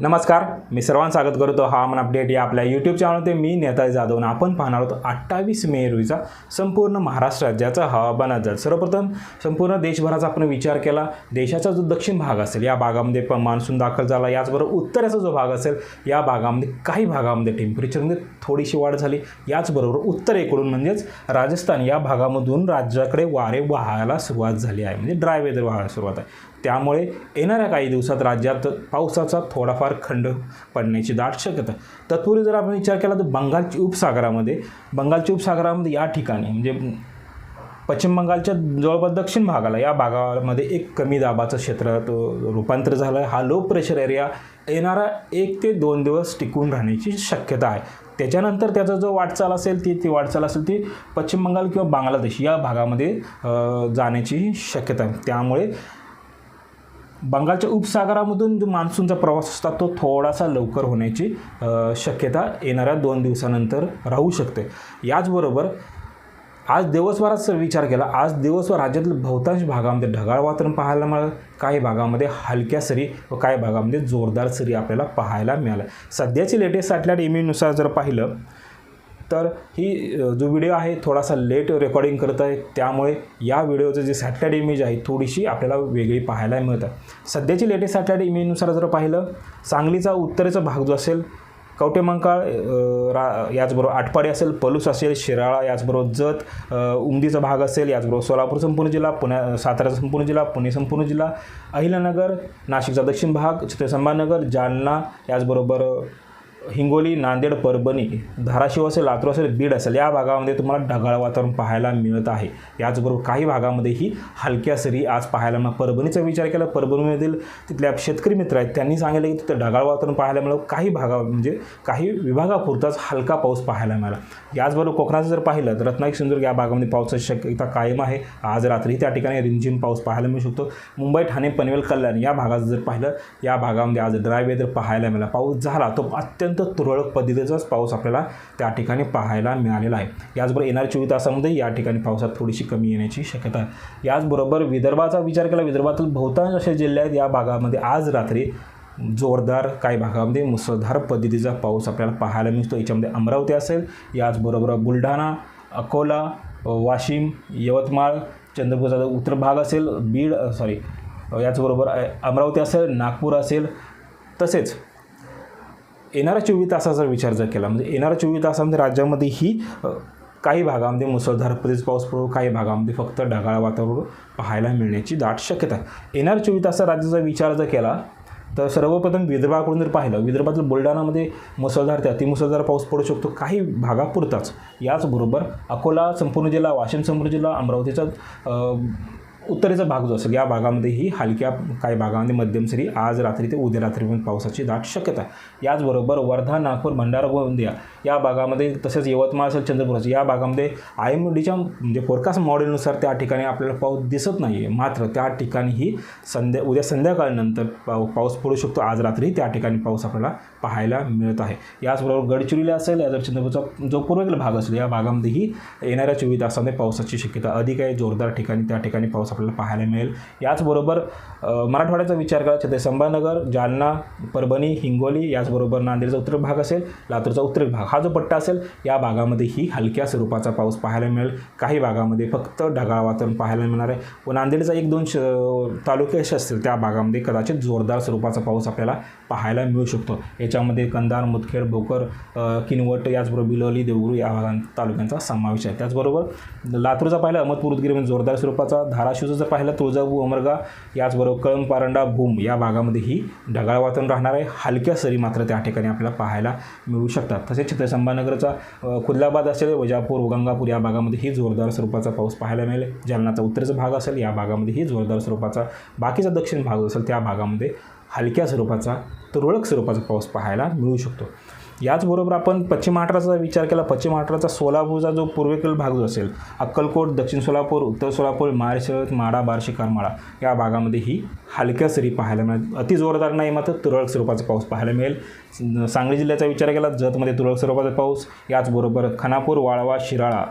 नमस्कार मी सर्वांचं स्वागत करतो. हवामान अपडेट या आपल्या यूट्यूब चॅनलमध्ये मी नेताजी जाधव आणि आपण पाहणार आहोत अठ्ठावीस मे रोजीचा संपूर्ण महाराष्ट्र राज्याचा हवामान अंदाज. सर्वप्रथम संपूर्ण देशभराचा आपण विचार केला. देशाचा जो दक्षिण भाग असेल या भागामध्ये पण मान्सून दाखल झाला. याचबरोबर उत्तरेचा जो भाग असेल या भागामध्ये काही भागामध्ये टेम्परेचरमध्ये थोडीशी वाढ झाली. याचबरोबर उत्तरेकडून म्हणजेच राजस्थान या भागामधून राज्याकडे वारे वाहायला सुरुवात झाली आहे. म्हणजे ड्राय वेदर व्हायला सुरुवात आहे. त्यामुळे येणाऱ्या काही दिवसात राज्यात पावसाचा थोडाफार खंड पडण्याची दाट शक्यता तत्पूर्वी जर आपण विचार केला तर बंगालच्या उपसागरामध्ये बंगालच्या उपसागरामध्ये या ठिकाणी म्हणजे पश्चिम बंगालच्या जवळपास दक्षिण भागाला या भागामध्ये एक कमी दाबाचं क्षेत्र रूपांतर झालं. आहे हा लो प्रेशर एरिया येणारा एक ते दोन दिवस टिकून राहण्याची शक्यता आहे. त्याच्यानंतर त्याचा जो वाटचाल असेल ती ती वाटचाल असेल ती पश्चिम बंगाल किंवा बांगलादेश या भागामध्ये जाण्याची शक्यता आहे. त्यामुळे बंगालच्या उपसागरामधून जो मान्सूनचा प्रवास असतात तो थोडासा लवकर होण्याची शक्यता येणाऱ्या दोन दिवसानंतर राहू शकते. याचबरोबर आज दिवसभरात विचार केला आज दिवसभर राज्यातील बहुतांश भागामध्ये ढगाळ वातावरण पाहायला मिळालं. काही भागामध्ये हलक्या सरी व काही भागामध्ये जोरदार सरी आपल्याला पाहायला मिळाल्या. सध्याची लेटेस्ट सॅटेलाईट इमेजनुसार जर पाहिलं तर ही जो व्हिडिओ आहे थोडासा लेट रेकॉर्डिंग करत आहे. त्यामुळे या व्हिडिओचं जे सॅटलाईट इमेज आहे थोडीशी आपल्याला वेगळी पाहायला मिळत. आहे सध्याची लेटेस्ट सॅटलाईट इमेजनुसार जर पाहिलं सांगलीचा उत्तरेचा भाग जो असेल कवटेमंकाळ रा याचबरोबर आटपाडी असेल पलूस असेल शिराळा याचबरोबर जत उमदीचा भाग असेल याचबरोबर सोलापूर संपूर्ण जिल्हा पुण्या सातारा संपूर्ण जिल्हा पुणे संपूर्ण जिल्हा अहिल्यानगर नाशिकचा दक्षिण भाग छत्रसंभानगर जालना याचबरोबर हिंगोली नांदेड परभणी धाराशिव असेल लातूर असेल बीड असेल या भागामध्ये तुम्हाला ढगाळ वातावरण पाहायला मिळत आहे. याचबरोबर काही भागामध्येही हलक्या सरी आज पाहायला मिळणार. परभणीचा विचार केला परभणीमधील तिथल्या शेतकरी मित्र आहेत त्यांनी सांगितलं की तिथं ढगाळ वातावरण पाहायला मिळालं. काही भागा म्हणजे काही विभागापुरताच हलका पाऊस पाहायला मिळाला. याचबरोबर कोकणाचं जर पाहिलं तर रत्नागिरी सिंधुदुर्ग या भागामध्ये पावसाची शक्यता कायम आहे. आज रात्री त्या ठिकाणी रिमझिम पाऊस पाहायला मिळू शकतो. मुंबई ठाणे पनवेल कल्याण या भागाचं जर पाहिलं या भागामध्ये आज ड्राय वेदर पाहायला मिळाला पाऊस झाला तो अत्यंत तुरळक पद्धतीचाच पाऊस आपल्याला त्या ठिकाणी पाहायला मिळालेला आहे. याचबरोबर येणाऱ्या चोवीस तासामध्ये या ठिकाणी पावसात थोडीशी कमी येण्याची शक्यता आहे. याचबरोबर विदर्भाचा विचार केला विदर्भातील बहुतांश असे जिल्हे आहेत या भागामध्ये आज रात्री जोरदार काही भागामध्ये मुसळधार पद्धतीचा पाऊस आपल्याला पाहायला मिळतो. याच्यामध्ये अमरावती असेल याचबरोबर बुलढाणा अकोला वाशिम यवतमाळ चंद्रपूरचा जो उत्तर भाग असेल बीड सॉरी याचबरोबर अमरावती असेल नागपूर असेल तसेच येणाऱ्या चोवीस तासाचा विचार जर केला म्हणजे येणाऱ्या चोवीस तासामध्ये राज्यामध्ये ही काही भागामध्ये मुसळधार पद्धतीचा पाऊस पडू काही भागामध्ये फक्त ढगाळ वातावरण पाहायला मिळण्याची दाट शक्यता आहे. येणाऱ्या चोवीस तासात राज्याचा विचार जर केला तर सर्वप्रथम विदर्भाकडून जर पाहिलं विदर्भातील बुलढाणामध्ये मुसळधार ते अतिमुसळधार पाऊस पडू शकतो काही भागापुरताच. याचबरोबर अकोला संपूर्ण जिल्हा वाशिम संपूर्ण जिल्हा अमरावतीचा उत्तरेचा भाग जो असेल या भागामध्येही हलक्या काही भागामध्ये मध्यम सरी आज रात्री ते उद्या रात्रीपर्यंत पावसाची दाट शक्यता आहे. याचबरोबर वर्धा नागपूर भंडारा गोंदिया या भागामध्ये तसेच यवतमाळ असेल चंद्रपूर असेल या भागामध्ये आय एम डीच्या म्हणजे फोरकास्ट मॉडेलनुसार त्या ठिकाणी आपल्याला पाऊस दिसत नाही आहे मात्र त्या ठिकाणीही संध्या उद्या संध्याकाळनंतर पाऊ पाऊस पडू शकतो. आज रात्री त्या ठिकाणी पाऊस आपल्याला पाहायला मिळत आहे. याचबरोबर गडचिरोली असेल या जर चंद्रपूरचा जो पूर्वेकडील भाग असेल या भागामध्येही येणाऱ्या चोवीस तासामध्ये पावसाची शक्यता अधिक आहे. जोरदार ठिकाणी त्या ठिकाणी पाऊस आपल्याला पाहायला मिळेल. याचबरोबर मराठवाड्याचा विचार करा छत्रपती संभाजीनगर जालना परभणी हिंगोली याचबरोबर नांदेडचा उत्तर भाग असेल लातूरचा उत्तर भाग. हा जो पट्टा असेल या भागामध्येही हलक्या स्वरूपाचा पाऊस पाहायला मिळेल. काही भागामध्ये फक्त ढगाळ वातावरण पाहायला मिळणार आहे. व नांदेडचा एक दोन श तालुके असे असतील त्या भागामध्ये कदाचित जोरदार स्वरूपाचा पाऊस आपल्याला पाहायला मिळू शकतो. याच्यामध्ये कंधार मुदखेड भोकर किनवट याचबरोबर बिलोली देवगुरू या भागां तालुक्यांचा समावेश आहे. त्याचबरोबर लातूरचा पाहिला अहमदपूर उदगीरमध्ये जोरदार स्वरूपाचा धाराशिव धाराशिवचा जर पाहिलं तुळजाभू अमरगा याचबरोबर कळम पारंडा भूम या भागामध्ये ही ढगाळ वातावरण राहणार आहे. हलक्या सरी मात्र त्या ठिकाणी आपल्याला पाहायला मिळू शकतात. तसेच छत्रसंभानगरचा खुल्लाबाद असेल वजापूर गंगापूर या भागामध्येही जोरदार स्वरूपाचा पाऊस पाहायला मिळेल. जालनाचा उत्तरेचा भाग असेल या भागामध्येही जोरदार स्वरूपाचा बाकीचा दक्षिण भाग असेल त्या भागामध्ये हलक्या स्वरूपाचा तुरळक स्वरूपाचा पाऊस पाहायला मिळू शकतो. याचबरोबर आपण पश्चिम महाराष्ट्राचा विचार केला पश्चिम महाराष्ट्राचा सोलापूरचा जो पूर्वेकडील भाग जो असेल अक्कलकोट दक्षिण सोलापूर उत्तर सोलापूर माळशेत माडा बार्शी करमाळा या भागामध्ये ही हलक्या सरी पाहायला मिळेल. अति जोरदार नाही मात्र तुरळक स्वरूपाचा पाऊस पाहायला मिळेल. सांगली जिल्ह्याचा विचार केला जतमध्ये तुरळक स्वरूपाचा पाऊस याचबरोबर खानापूर वाळवा शिराळा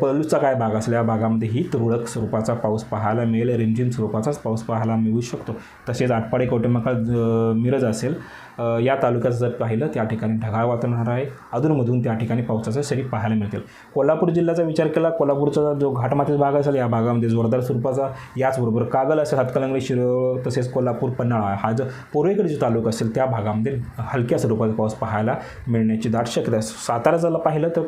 पलूचा काय भाग असेल या भागामध्येही तुरळक स्वरूपाचा पाऊस पाहायला मिळेल. रिमझिम स्वरूपाचाच पाऊस पाहायला मिळू शकतो. तसेच आटपाडी कवटेमकाळ मिरज असेल या तालुक्यात जर पाहिलं त्या ठिकाणी ढगाळ वातावरण राहणार आहे. अधूनमधून त्या ठिकाणी पावसाच्या सरी पाहायला मिळतील. कोल्हापूर जिल्ह्याचा विचार केला कोल्हापूरचा जो घाटमाथ्याचा भाग असेल या भागामध्ये जोरदार स्वरूपाचा याचबरोबर कागल असेल हातकलंगडी शिरोळ तसेच कोल्हापूर पन्हाळा हा जो पूर्वेकडे जो तालुका असेल त्या भागामध्ये हलक्या स्वरूपाचा पाऊस पाहायला मिळण्याची दाट शक्यता आहे. सातारा जर पाहिलं तर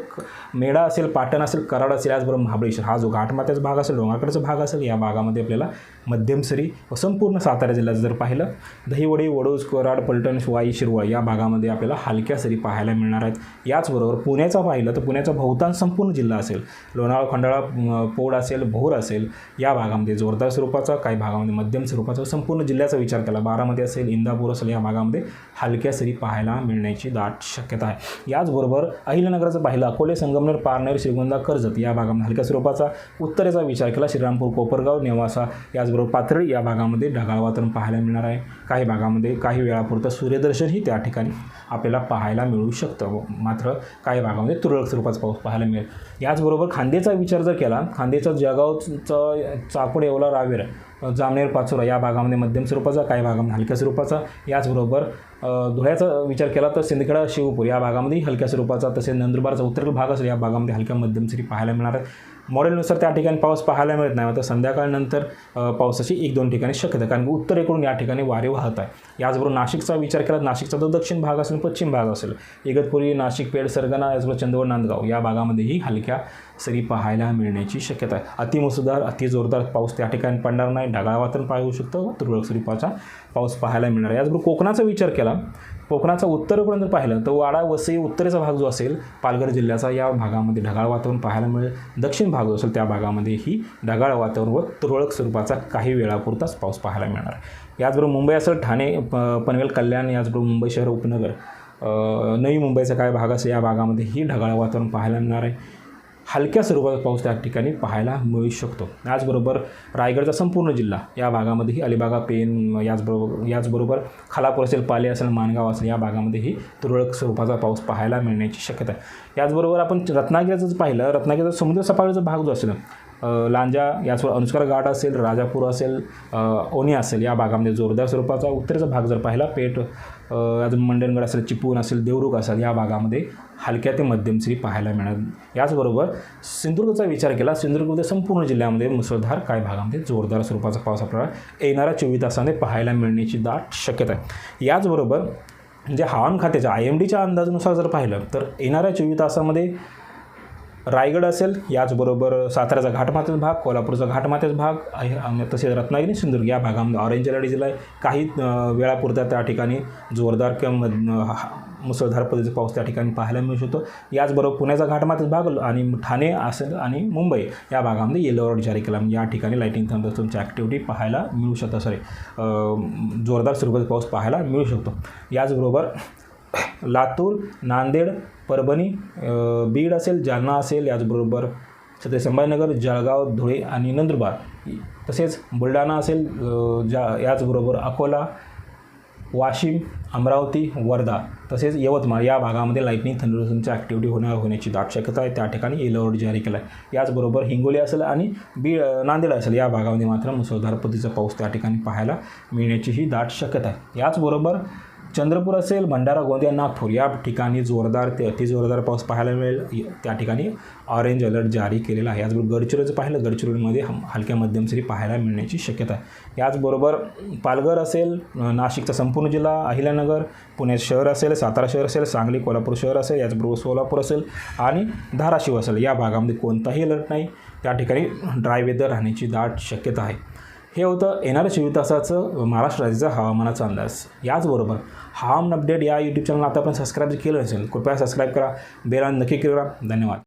मेढा असेल पाटण असेल कराड असेल याचबरोबर महाबळेश्वर हा जो घाटमाथ्याचा भाग असेल डोंगाकडचा भाग असेल या भागामध्ये आपल्याला मध्यम सरी व संपूर्ण सातारा जिल्ह्याचं जर पाहिलं दहिवडे वडोज कराड पलटण वाई शिरवळ या भागामध्ये आपल्याला हलक्या सरी पाहायला मिळणार आहेत. याचबरोबर पुण्याचा पाहिलं तर पुण्याचा बहुतांश संपूर्ण जिल्हा असेल. लोणावळा खंडाळा पोड असेल भोर असेल या भागामध्ये जोरदार स्वरूपाचा काही भागामध्ये मध्यम स्वरूपाचा संपूर्ण जिल्ह्याचा विचार केला. बारामती असेल इंदापूर असेल या भागामध्ये हलक्या सरी पाहायला मिळण्याची दाट शक्यता आहे. याचबरोबर अहिल्यानगराचं पाहिलं अकोले संगमनेर पारनेर श्रीगोंदा कर्जत या भागामध्ये हलक्या स्वरूपाचा उत्तरेचा विचार केला. श्रीरामपूर कोपरगाव नेवासा याचबरोबर पाथर्डी या भागामध्ये ढगाळ वातावरण पाहायला मिळणार आहे. काही भागामध्ये काही वेळापुरतं सूर्यदर्शनही त्या ठिकाणी आपल्याला पाहायला मिळू शकतं. व मात्र काही भागामध्ये तुरळक स्वरूपाचा पाऊस पाहायला मिळेल. याचबरोबर खांदेचा विचार जर केला खांदेचा जळगावचा चाकूड येवला रावेर जामनेर पाचोरा या भागामध्ये मध्यम स्वरूपाचा काही भागामध्ये हलक्या स्वरूपाचा. याचबरोबर धुळ्याचा विचार केला तर सिंदखेडा शिवपूर या भागामध्ये हलक्या स्वरूपाचा तसेच नंदुरबारचा उत्तरेकडील भाग असेल या भागामध्ये हलक्या मध्यम सरी पाहायला मिळणार आहे मॉडेलनुसार त्या ठिकाणी पाऊस पाहायला मिळत नाही. मात्र संध्याकाळनंतर पावसाची एक दोन ठिकाणी शक्यता कारण की उत्तरेकडून या ठिकाणी वारे वाहत आहे. याचबरोबर नाशिकचा विचार केला तर नाशिकचा जो दक्षिण भाग असेल पश्चिम भाग असेल. इगतपुरी नाशिक पेड सरगना याचबरोबर चंदवड नांदगाव या भागामध्येही हलक्या सरी पाहायला मिळण्याची शक्यता आहे. अतिमुसळधार अति जोरदार पाऊस त्या ठिकाणी पडणार नाही. ढगाळ वातावरण पाहू शकतो. तुरळक स्वरूपाचा पाऊस पाहायला मिळणार आहे. याचबरोबर कोकणाचा विचार केला कोकणाचा उत्तरेकडून जर पाहिलं तर वाडा वसई उत्तरेचा भाग जो असेल पालघर जिल्ह्याचा या भागामध्ये ढगाळ वातावरण पाहायला मिळेल. दक्षिण भाग जो असेल त्या भागामध्येही ढगाळ वातावरण व तुरळक स्वरूपाचा काही वेळापुरताच पाऊस पाहायला मिळणार आहे. याचबरोबर मुंबई असेल ठाणे प- पनवेल कल्याण याचबरोबर मुंबई शहर उपनगर नवी मुंबईचा काय भाग असेल या भागामध्येही ढगाळ वातावरण पाहायला मिळणार आहे. हलक्या स्वरूपाचा पाऊस त्या ठिकाणी पाहायला मिळू शकतो. याचबरोबर रायगडचा संपूर्ण जिल्हा या भागामध्येही अलिबागा पेन याचबरोबर याचबरोबर खालापूर असेल पाले असेल माणगाव असेल या भागामध्येही तुरळक स्वरूपाचा पाऊस पाहायला मिळण्याची शक्यता आहे. याचबरोबर आपण रत्नागिरीचं जर पाहिलं रत्नागिरीचा समुद्र भाग जो असेल लांजा याचबरोबर अनुस्कार घाट असेल राजापूर असेल ओनी ओणी असेल या भागामध्ये जोरदार स्वरूपाचा उत्तरेचा भाग जर पाहिला पेठ अजून मंडणगड असेल चिपळूण असेल देवरुख असेल या भागामध्ये हलक्या ते मध्यम श्री पाहायला मिळणार याचबरोबर सिंधुदुर्गचा विचार केला सिंधुदुर्गमध्ये संपूर्ण जिल्ह्यामध्ये मुसळधार काही भागामध्ये जोरदार स्वरूपाचा पाऊस आपल्याला येणाऱ्या चोवीस तासामध्ये पाहायला मिळण्याची दाट शक्यता आहे. याचबरोबर म्हणजे हवामान खात्याच्या आय एम डीच्या अंदाजानुसार जर पाहिलं तर येणाऱ्या चोवीस तासामध्ये रायगड असेल याचबरोबर साताऱ्याचा घाटमाथ्याचा भाग कोल्हापूरचा घाटमाथ्याचा भाग आहे, तसेच रत्नागिरी सिंधुदुर्ग या भागामध्ये ऑरेंज अलर्ट दिला आहे काही वेळापुरता त्या ठिकाणी जोरदार किंवा मध- हा- मुसळधार पद्धतीचा पाऊस त्या ठिकाणी पाहायला मिळू शकतो. याचबरोबर पुण्याचा घाटमाथ्याचा भाग आणि ठाणे असेल आणि मुंबई या भागामध्ये येलो अलर्ट जारी केला. म्हणजे या ठिकाणी लाईटिंग थंडरस्टॉर्मची ॲक्टिव्हिटी पाहायला मिळू शकतं. सॉरी जोरदार स्वरूपाचा पाऊस पाहायला मिळू शकतो. याचबरोबर लातूर नांदेड परभणी बीड असेल जालना असेल याचबरोबर छत्रपती संभाजीनगर जळगाव धुळे आणि नंदुरबार. तसेच बुलढाणा असेल जा याचबरोबर अकोला वाशिम अमरावती वर्धा. तसेच यवतमाळ या भागामध्ये लाईटनिंग थंडरस्टॉर्मची ॲक्टिव्हिटी होणार होण्याची दाट शक्यता आहे. त्या ठिकाणी येलो अलर्ट जारी केला आहे याचबरोबर हिंगोली असेल आणि बी नांदेड असेल या भागामध्ये मात्र मुसळधार पद्धतीचा पाऊस त्या ठिकाणी पाहायला मिळण्याचीही दाट शक्यता आहे. याचबरोबर चंद्रपूर असेल भंडारा गोंदिया नागपूर या ठिकाणी जोरदार ते अति जोरदार पाऊस पाहायला मिळेल. त्या ठिकाणी ऑरेंज अलर्ट जारी केलेला आहे. याचबरोबर गडचिरोलीचं पाहिलं गडचिरोलीमध्ये हलक्या मध्यम सरी पाहायला मिळण्याची शक्यता आहे. याचबरोबर पालघर असेल नाशिकचा संपूर्ण जिल्हा अहिल्यानगर पुणे शहर असेल सातारा शहर असेल सांगली कोल्हापूर शहर असेल याचबरोबर सोलापूर असेल आणि धाराशिव असेल. या भागामध्ये कोणताही अलर्ट नाही. त्या ठिकाणी ड्राय वेदर राहण्याची दाट शक्यता आहे. हे होतं येणाऱ्या चोवीस तासाचं महाराष्ट्र राज्याचा हवामानाचा अंदाज. याचबरोबर हवामान अपडेट या यूट्यूब चॅनल आता आपण सबस्क्राईब केलं नसेल कृपया सबस्क्राईब करा. बेल नक्की करा. धन्यवाद.